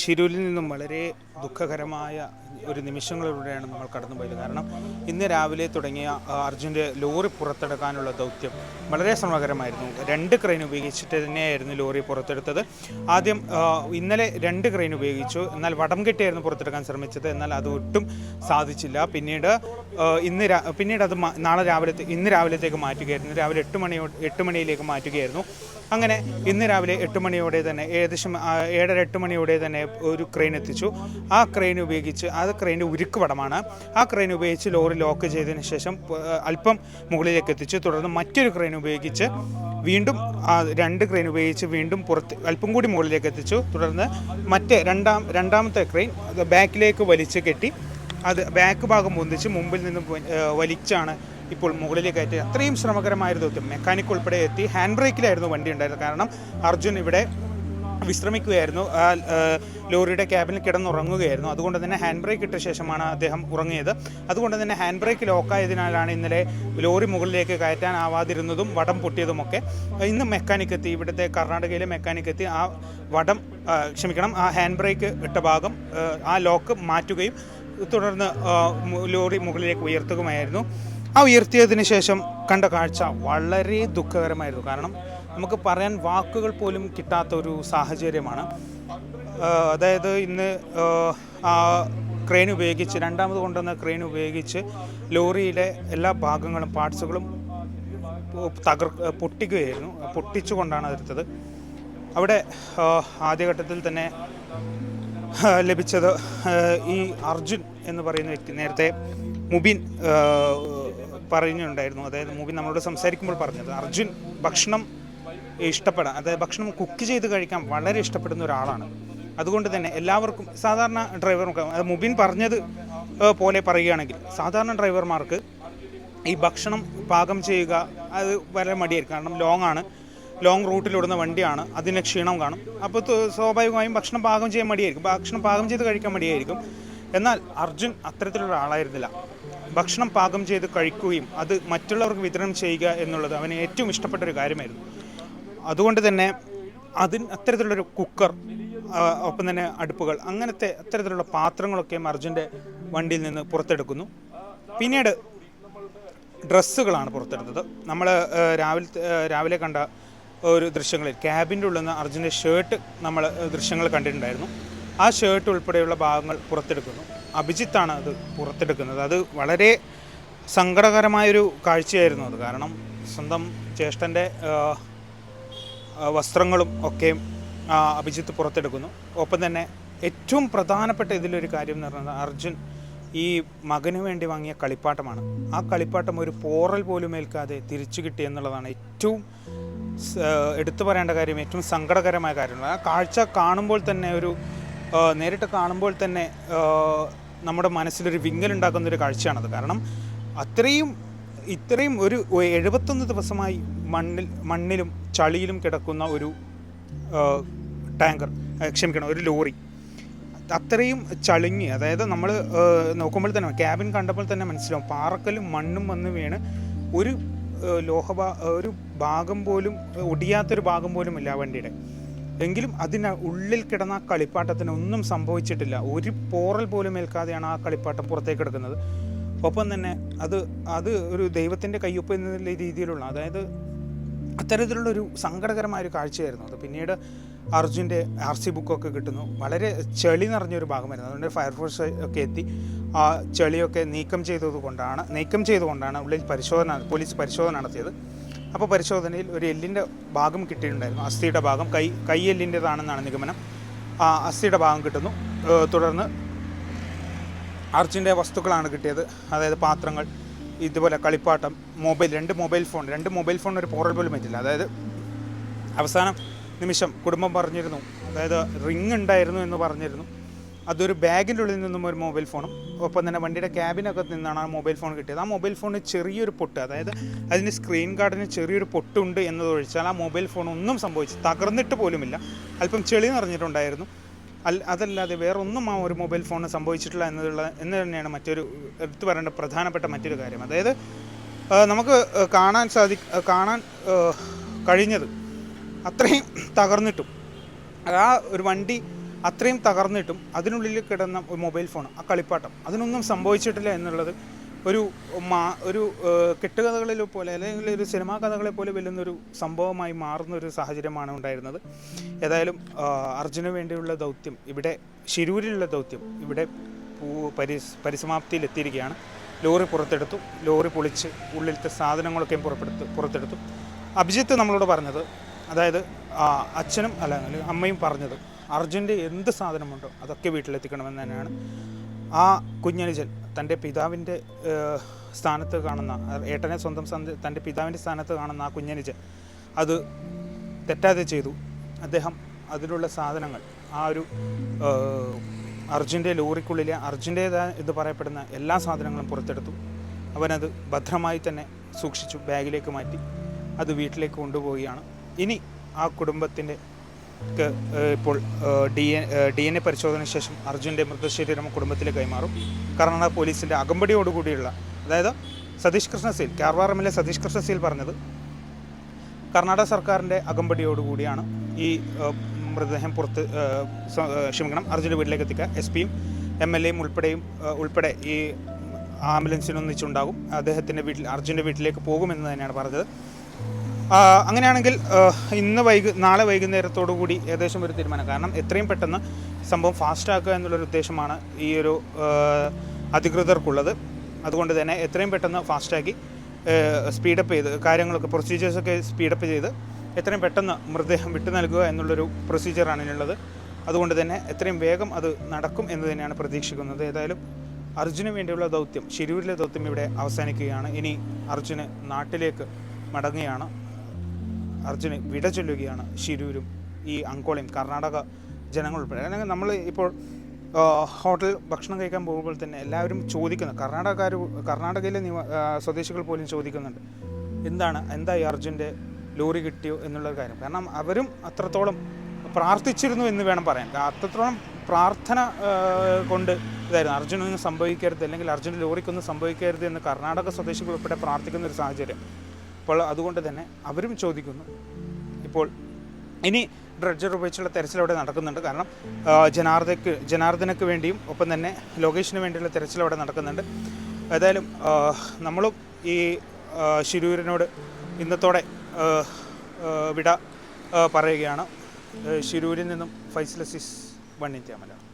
ശിരൂരിൽ നിന്നും വളരെ ദുഃഖകരമായ ഒരു നിമിഷങ്ങളിലൂടെയാണ് നമ്മൾ കടന്നുപോയത്. കാരണം ഇന്ന് രാവിലെ തുടങ്ങിയ അർജുന്റെ ലോറി പുറത്തെടുക്കാനുള്ള ദൗത്യം വളരെ ശ്രമകരമായിരുന്നു. രണ്ട് ക്രെയിൻ ഉപയോഗിച്ചിട്ട് തന്നെയായിരുന്നു ലോറി പുറത്തെടുത്തത്. ആദ്യം ഇന്നലെ രണ്ട് ക്രെയിൻ ഉപയോഗിച്ചു. എന്നാൽ വടം കെട്ടിയായിരുന്നു പുറത്തെടുക്കാൻ ശ്രമിച്ചത്. എന്നാൽ അത് ഒട്ടും സാധിച്ചില്ല. പിന്നീട് ഇന്ന് പിന്നീട് അത് നാളെ രാവിലെ ഇന്ന് രാവിലത്തേക്ക് മാറ്റുകയായിരുന്നു. രാവിലെ എട്ട് മണി എട്ട് മണിയിലേക്ക് മാറ്റുകയായിരുന്നു. അങ്ങനെ ഇന്ന് രാവിലെ എട്ട് മണിയോടെ തന്നെ ഏകദേശം ഏഴര എട്ട് മണിയോടെ തന്നെ ഒരു ക്രെയിൻ എത്തിച്ചു. ആ ക്രെയിൻ ഉപയോഗിച്ച് ആ ക്രെയിന്റെ ഉരുക്ക് വടമാണ് ആ ക്രെയിൻ ഉപയോഗിച്ച് ലോറി ലോക്ക് ചെയ്തതിന് ശേഷം അല്പം മുകളിലേക്ക് എത്തിച്ചു. തുടർന്ന് മറ്റൊരു ക്രെയിൻ ഉപയോഗിച്ച് വീണ്ടും ആ രണ്ട് ക്രെയിൻ ഉപയോഗിച്ച് വീണ്ടും പുറത്ത് അല്പം കൂടി മുകളിലേക്ക് എത്തിച്ചു. തുടർന്ന് മറ്റേ രണ്ടാം രണ്ടാമത്തെ ക്രെയിൻ ബാക്കിലേക്ക് വലിച്ച് കെട്ടി അത് ബാക്ക് ഭാഗം പൊന്തിച്ച് മുമ്പിൽ നിന്ന് വലിച്ചാണ് ഇപ്പോൾ മുകളിലേക്ക് കയറ്റി അത്രയും ശ്രമകരമായൊരു ദൗത്യം മെക്കാനിക് ഉൾപ്പെടെ എത്തി. ഹാൻഡ് ബ്രേക്കിലായിരുന്നു വണ്ടി ഉണ്ടായിരുന്നത്. കാരണം അർജുൻ ഇവിടെ വിശ്രമിക്കുകയായിരുന്നു. ലോറിയുടെ ക്യാബിനിൽ കിടന്നുറങ്ങുകയായിരുന്നു. അതുകൊണ്ട് തന്നെ ഹാൻഡ് ബ്രേക്ക് ഇട്ട ശേഷമാണ് അദ്ദേഹം ഉറങ്ങിയത്. അതുകൊണ്ട് തന്നെ ഹാൻഡ് ബ്രേക്ക് ലോക്കായതിനാലാണ് ഇന്നലെ ലോറി മുകളിലേക്ക് കയറ്റാനാവാതിരുന്നതും വടം പൊട്ടിയതുമൊക്കെ. ഇന്ന് മെക്കാനിക് എത്തി. ഇവിടുത്തെ കർണാടകയിലെ മെക്കാനിക് എത്തി. ആ വടം ക്ഷമിക്കണം ആ ഹാൻഡ് ബ്രേക്ക് ഇട്ട ഭാഗം ആ ലോക്ക് മാറ്റുകയും തുടർന്ന് ലോറി മുകളിലേക്ക് ഉയർത്തുകയുമായിരുന്നു. ആ ഉയർത്തിയതിന് ശേഷം കണ്ട കാഴ്ച വളരെ ദുഃഖകരമായിരുന്നു. കാരണം നമുക്ക് പറയാൻ വാക്കുകൾ പോലും കിട്ടാത്ത ഒരു സാഹചര്യമാണ്. അതായത് ഇന്ന് ആ, ക്രെയിൻ ഉപയോഗിച്ച് രണ്ടാമത് കൊണ്ടുവന്ന ക്രെയിൻ ഉപയോഗിച്ച് ലോറിയിലെ എല്ലാ ഭാഗങ്ങളും പാർട്സുകളും തകർ പൊട്ടിക്കുകയായിരുന്നു. പൊട്ടിച്ചുകൊണ്ടാണ് അതെടുത്തത് അവിടെ ആദ്യഘട്ടത്തിൽ തന്നെ ലഭിച്ചത് ഈ അർജുൻ എന്ന് പറയുന്ന വ്യക്തി നേരത്തെ മുബിൻ പറയുന്നുണ്ടായിരുന്നു അതായത് മൂവി നമ്മളോട് സംസാരിക്കുമ്പോൾ പറഞ്ഞത് അർജുൻ ഭക്ഷണം ഇഷ്ടപ്പെടാൻ അതായത് ഭക്ഷണം കുക്ക് ചെയ്ത് കഴിക്കാൻ വളരെ ഇഷ്ടപ്പെടുന്ന ഒരാളാണ്. അതുകൊണ്ട് തന്നെ എല്ലാവർക്കും സാധാരണ ഡ്രൈവർമാർക്ക് അത് മുബിൻ പറഞ്ഞത് പോലെ പറയുകയാണെങ്കിൽ സാധാരണ ഡ്രൈവർമാർക്ക് ഈ ഭക്ഷണം പാകം ചെയ്യുക അത് വളരെ മടിയായിരിക്കും. കാരണം ലോങ് ആണ് ലോങ് റൂട്ടിലോടുന്ന വണ്ടിയാണ് അതിന് ക്ഷീണം കാണും. അപ്പോൾ സ്വാഭാവികമായും ഭക്ഷണം പാകം ചെയ്യാൻ മടിയായിരിക്കും. ഭക്ഷണം പാകം ചെയ്ത് കഴിക്കാൻ മടിയായിരിക്കും. എന്നാൽ അർജുൻ അത്തരത്തിലുള്ള ആളായിരുന്നില്ല. ഭക്ഷണം പാകം ചെയ്ത് കഴിക്കുകയും അത് മറ്റുള്ളവർക്ക് വിതരണം ചെയ്യുക എന്നുള്ളത് അവന് ഏറ്റവും ഇഷ്ടപ്പെട്ട ഒരു കാര്യമായിരുന്നു. അതുകൊണ്ട് തന്നെ അതിന് അത്തരത്തിലുള്ളൊരു കുക്കർ ഒപ്പം തന്നെ അടുപ്പുകൾ അങ്ങനത്തെ അത്തരത്തിലുള്ള പാത്രങ്ങളൊക്കെ അർജുന്റെ വണ്ടിയിൽ നിന്ന് പുറത്തെടുക്കുന്നു. പിന്നീട് ഡ്രസ്സുകളാണ് പുറത്തെടുത്തത്. നമ്മൾ രാവിലെ രാവിലെ കണ്ട ഒരു ദൃശ്യങ്ങളിൽ ക്യാബിന്റെ ഉള്ളിൽ നിന്ന് അർജുന്റെ ഷർട്ട് നമ്മൾ ദൃശ്യങ്ങൾ കണ്ടിട്ടുണ്ടായിരുന്നു. ആ ഷർട്ട് ഉൾപ്പെടെയുള്ള ഭാഗങ്ങൾ പുറത്തെടുക്കുന്നു. അഭിജിത്താണ് അത് പുറത്തെടുക്കുന്നത്. അത് വളരെ സങ്കടകരമായൊരു കാഴ്ചയായിരുന്നു അത്. കാരണം സ്വന്തം ജ്യേഷ്ഠന്റെ വസ്ത്രങ്ങളും ഒക്കെയും അഭിജിത്ത് പുറത്തെടുക്കുന്നു. ഒപ്പം തന്നെ ഏറ്റവും പ്രധാനപ്പെട്ട ഇതിലൊരു കാര്യം എന്ന് പറയുന്നത് അർജുൻ ഈ മകന് വേണ്ടി വാങ്ങിയ കളിപ്പാട്ടമാണ്. ആ കളിപ്പാട്ടം ഒരു പോറൽ പോലും ഏൽക്കാതെ തിരിച്ചു കിട്ടി എന്നുള്ളതാണ് ഏറ്റവും എടുത്തു പറയേണ്ട കാര്യം ഏറ്റവും സങ്കടകരമായ കാര്യമാണ്. ആ കാഴ്ച കാണുമ്പോൾ തന്നെ ഒരു നേരിട്ട് കാണുമ്പോൾ തന്നെ നമ്മുടെ മനസ്സിലൊരു വിങ്ങലുണ്ടാക്കുന്ന ഒരു കാഴ്ചയാണത്. കാരണം അത്രയും ഇത്രയും ഒരു എഴുപത്തൊന്ന് ദിവസമായി മണ്ണിൽ മണ്ണിലും ചളിയിലും കിടക്കുന്ന ഒരു ടാങ്കർ ക്ഷമിക്കണം ഒരു ലോറി. അത്രയും ചളിഞ്ഞ് അതായത് നമ്മൾ നോക്കുമ്പോൾ തന്നെ ക്യാബിൻ കണ്ടപ്പോൾ തന്നെ മനസ്സിലാവും പാറക്കലും മണ്ണും വന്ന് വീണ് ഒരു ലോഹ ഒരു ഭാഗം പോലും ഒടിയാത്തൊരു ഭാഗം പോലും ഇല്ല വണ്ടിയുടെ. എങ്കിലും അതിന് ഉള്ളിൽ കിടന്ന കളിപ്പാട്ടത്തിന് ഒന്നും സംഭവിച്ചിട്ടില്ല. ഒരു പോറൽ പോലും ഏൽക്കാതെയാണ് ആ കളിപ്പാട്ടം പുറത്തേക്ക് എടുക്കുന്നത്. ഒപ്പം തന്നെ അത് അത് ഒരു ദൈവത്തിന്റെ കയ്യൊപ്പ് എന്ന രീതിയിലുള്ള അതായത് അത്തരത്തിലുള്ള ഒരു സങ്കടകരമായ ഒരു കാഴ്ചയായിരുന്നു അത്. പിന്നീട് അർജുന്റെ ആർ സി ബുക്കൊക്കെ കിട്ടുന്നു. വളരെ ചെളി നിറഞ്ഞൊരു ഭാഗമായിരുന്നു. അതുകൊണ്ട് ഫയർഫോഴ്സ് ഒക്കെ എത്തി. ആ ചെളിയൊക്കെ നീക്കം ചെയ്തതുകൊണ്ടാണ് നീക്കം ചെയ്തുകൊണ്ടാണ് ഉള്ളിൽ പരിശോധന പോലീസ് പരിശോധന നടത്തിയത്. അപ്പോൾ പരിശോധനയിൽ ഒരു എല്ലിന്റെ ഭാഗം കിട്ടിയിട്ടുണ്ടായിരുന്നു. അസ്ഥിയുടെ ഭാഗം. കൈ കൈ എല്ലിന്റെതാണെന്നാണ് നിഗമനം. ആ അസ്ഥിയുടെ ഭാഗം കിട്ടുന്നു. തുടർന്ന് അർജുന്റെ വസ്തുക്കളാണ് കിട്ടിയത്. അതായത് പാത്രങ്ങൾ ഇതുപോലെ കളിപ്പാട്ടം മൊബൈൽ രണ്ട് മൊബൈൽ ഫോൺ. രണ്ട് മൊബൈൽ ഫോൺ ഒരു പോറൽ പോലും പറ്റില്ല. അതായത് അവസാനം നിമിഷം കുടുംബം പറഞ്ഞിരുന്നു. അതായത് റിങ് ഉണ്ടായിരുന്നു എന്ന് പറഞ്ഞിരുന്നു. അതൊരു ബാഗിന്റെ ഉള്ളിൽ നിന്നും ഒരു മൊബൈൽ ഫോണും ഒപ്പം തന്നെ വണ്ടിയുടെ ക്യാബിനൊക്കെ നിന്നാണ് ആ മൊബൈൽ ഫോൺ കിട്ടിയത്. ആ മൊബൈൽ ഫോണിന് ചെറിയൊരു പൊട്ട് അതായത് അതിന്റെ സ്ക്രീൻ ഗാർഡിന് ചെറിയൊരു പൊട്ടുണ്ട് എന്നതൊഴിച്ചാൽ ആ മൊബൈൽ ഫോൺ ഒന്നും സംഭവിച്ചു തകർന്നിട്ട് പോലുമില്ല. അല്പം ചെളി നിറഞ്ഞിട്ടുണ്ടായിരുന്നു. അല്ല അതല്ലാതെ വേറൊന്നും ആ ഒരു മൊബൈൽ ഫോണിന് സംഭവിച്ചിട്ടില്ല എന്നുള്ള എന്ന് തന്നെയാണ് മറ്റൊരു എടുത്തു പറയേണ്ട പ്രധാനപ്പെട്ട മറ്റൊരു കാര്യം. അതായത് നമുക്ക് കാണാൻ സാധി കാണാൻ കഴിഞ്ഞത് അത്രയും തകർന്നിട്ടും. ആ ഒരു വണ്ടി അത്രയും തകർന്നിട്ടും അതിനുള്ളിൽ കിടന്ന മൊബൈൽ ഫോൺ ആ കളിപ്പാട്ടം. അതിനൊന്നും സംഭവിച്ചിട്ടില്ല എന്നുള്ളത് ഒരു മാ ഒരു കെട്ടുകഥകളിൽ പോലെ അല്ലെങ്കിൽ ഒരു സിനിമാ കഥകളെ പോലെ വെല്ലുന്നൊരു സംഭവമായി മാറുന്ന ഒരു സാഹചര്യമാണ് ഉണ്ടായിരുന്നത്. ഏതായാലും അർജുന് വേണ്ടിയുള്ള ദൗത്യം ഇവിടെ ശിരൂരിലുള്ള ദൗത്യം ഇവിടെ പരി പരിസ് പരിസമാപ്തിയിലെത്തിയിരിക്കുകയാണ് ലോറി പുറത്തെടുത്തു. ലോറി പൊളിച്ച് ഉള്ളിലത്തെ സാധനങ്ങളൊക്കെയും പുറപ്പെടുത്തു പുറത്തെടുത്തു. അഭിജിത്ത് നമ്മളോട് പറഞ്ഞത് അതായത് അച്ഛനും അല്ല അമ്മയും പറഞ്ഞത് അർജുന്റെ എന്ത് സാധനമുണ്ടോ അതൊക്കെ വീട്ടിലെത്തിക്കണമെന്ന് തന്നെയാണ്. ആ കുഞ്ഞനുജൻ തന്റെ പിതാവിന്റെ സ്ഥാനത്ത് കാണുന്ന ഏട്ടനെ സ്വന്തം തന്റെ പിതാവിന്റെ സ്ഥാനത്ത് കാണുന്ന ആ കുഞ്ഞനുജൻ അത് തെറ്റാതെ ചെയ്തു. അദ്ദേഹം അതിലുള്ള സാധനങ്ങൾ ആ ഒരു അർജുന്റെ ലോറിക്കുള്ളിലെ അർജുന്റേതായ ഇത് പറയപ്പെടുന്ന എല്ലാ സാധനങ്ങളും പുറത്തെടുത്തു. അവനത് ഭദ്രമായി തന്നെ സൂക്ഷിച്ചു ബാഗിലേക്ക് മാറ്റി അത് വീട്ടിലേക്ക് കൊണ്ടുപോവുകയാണ്. ഇനി ആ കുടുംബത്തിന്റെ ഇപ്പോൾ D N D N A പരിശോധനയ്ക്ക് ശേഷം അർജുന്റെ മൃതശരീരം കുടുംബത്തിലേക്ക് കൈമാറും. കർണാടക പോലീസിന്റെ അകമ്പടിയോടുകൂടിയുള്ള അതായത് Satish Krishna Sail Karwar M L A Satish Krishna Sail പറഞ്ഞത് കർണാടക സർക്കാരിന്റെ അകമ്പടിയോടുകൂടിയാണ് ഈ മൃതദേഹം പുറത്ത് ക്ഷമിക്കണം അർജുന്റെ വീട്ടിലേക്ക് എത്തിക്കുക. എസ് പിയും എം എൽ എയും ഉൾപ്പെടെയും ഉൾപ്പെടെ ഈ ആംബുലൻസിനൊന്നിച്ചുണ്ടാകും. അദ്ദേഹത്തിന്റെ വീട്ടിൽ അർജുന്റെ വീട്ടിലേക്ക് പോകുമെന്ന് തന്നെയാണ് പറഞ്ഞത്. അങ്ങനെയാണെങ്കിൽ ഇന്ന് വൈകു നാളെ വൈകുന്നേരത്തോടു കൂടി ഏകദേശം ഒരു തീരുമാനം. കാരണം എത്രയും പെട്ടെന്ന് സംഭവം ഫാസ്റ്റാക്കുക എന്നുള്ളൊരു ഉദ്ദേശമാണ് ഈ ഒരു അധികൃതർക്കുള്ളത്. അതുകൊണ്ട് തന്നെ എത്രയും പെട്ടെന്ന് ഫാസ്റ്റാക്കി സ്പീഡപ്പ് ചെയ്ത് കാര്യങ്ങളൊക്കെ പ്രൊസീജിയേഴ്സൊക്കെ സ്പീഡപ്പ് ചെയ്ത് എത്രയും പെട്ടെന്ന് മൃതദേഹം വിട്ടു നൽകുക എന്നുള്ളൊരു പ്രൊസീജിയറാണ് ഇതിനുള്ളത് അതുകൊണ്ട് തന്നെ എത്രയും വേഗം അത് നടക്കും എന്ന് തന്നെയാണ് പ്രതീക്ഷിക്കുന്നത്. ഏതായാലും അർജുന് വേണ്ടിയുള്ള ദൗത്യം ശിരൂരിലെ ദൗത്യം ഇവിടെ അവസാനിക്കുകയാണ്. ഇനി അർജുന് നാട്ടിലേക്ക് മടങ്ങുകയാണ്. അർജുന് വിട ചൊല്ലുകയാണ് ശിരൂരും ഈ അങ്കോളയും കർണാടക ജനങ്ങൾ ഉൾപ്പെടെ അല്ലെങ്കിൽ നമ്മൾ ഇപ്പോൾ ഹോട്ടൽ ഭക്ഷണം കഴിക്കാൻ പോകുമ്പോൾ തന്നെ എല്ലാവരും ചോദിക്കുന്നു കർണാടകക്കാർ കർണാടകയിലെ നിവ സ്വദേശികൾ പോലും ചോദിക്കുന്നുണ്ട് എന്താണ് എന്താ ഈ അർജുന്റെ ലോറി കിട്ടിയോ എന്നുള്ള കാര്യം. കാരണം അവരും അത്രത്തോളം പ്രാർത്ഥിച്ചിരുന്നു എന്ന് വേണം പറയാൻ. അത്രത്തോളം പ്രാർത്ഥന കൊണ്ട് ഇതായിരുന്നു. അർജുനൊന്നും സംഭവിക്കരുത് അല്ലെങ്കിൽ അർജുൻ ലോറിക്കൊന്നും സംഭവിക്കരുത് എന്ന് കർണാടക സ്വദേശികൾ ഉൾപ്പെടെ പ്രാർത്ഥിക്കുന്ന ഒരു സാഹചര്യം. അപ്പോൾ അതുകൊണ്ട് തന്നെ അവരും ചോദിക്കുന്നു. ഇപ്പോൾ ഇനി ഡ്രഡ്ജർ ഉപയോഗിച്ചുള്ള തെരച്ചിൽ അവിടെ നടക്കുന്നുണ്ട്. കാരണം ജനാർദ്ദക്ക് ജനാർദ്ദനക്ക് വേണ്ടിയും ഒപ്പം തന്നെ ലൊക്കേഷന് വേണ്ടിയുള്ള തെരച്ചിൽ അവിടെ നടക്കുന്നുണ്ട്. ഏതായാലും നമ്മളും ഈ ശിരൂരിനോട് ഇന്നത്തോടെ വിട പറയുകയാണ്. ശിരൂരിൽ നിന്നും ഫൈസലസിസ് മലയാളം.